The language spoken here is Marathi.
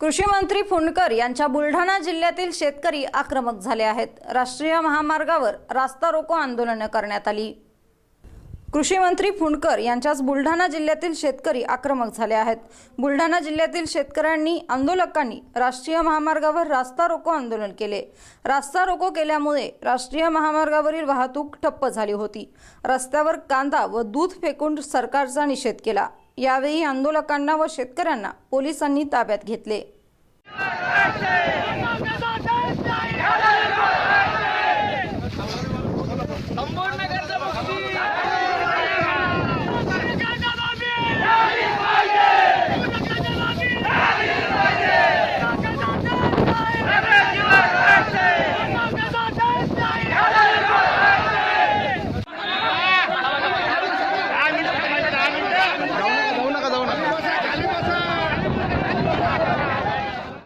कृषी मंत्री फुंडकर यांच्या बुलढाणा जिल्ह्यातील शेतकरी आक्रमक झाले आहेत. राष्ट्रीय महामार्गावर रास्ता रोको आंदोलनं करण्यात आली. कृषी मंत्री फुंडकर यांच्याच बुलढाणा जिल्ह्यातील शेतकरी आक्रमक झाले आहेत. बुलढाणा जिल्ह्यातील शेतकऱ्यांनी आंदोलकांनी राष्ट्रीय महामार्गावर रास्ता रोको आंदोलन केले. रास्ता रोको केल्यामुळे राष्ट्रीय महामार्गावरील वाहतूक ठप्प झाली होती. रस्त्यावर कांदा व दूध फेकून सरकारचा निषेध केला. यावेळी आंदोलकांना व शेतकऱ्यांना पोलिसांनी ताब्यात घेतले.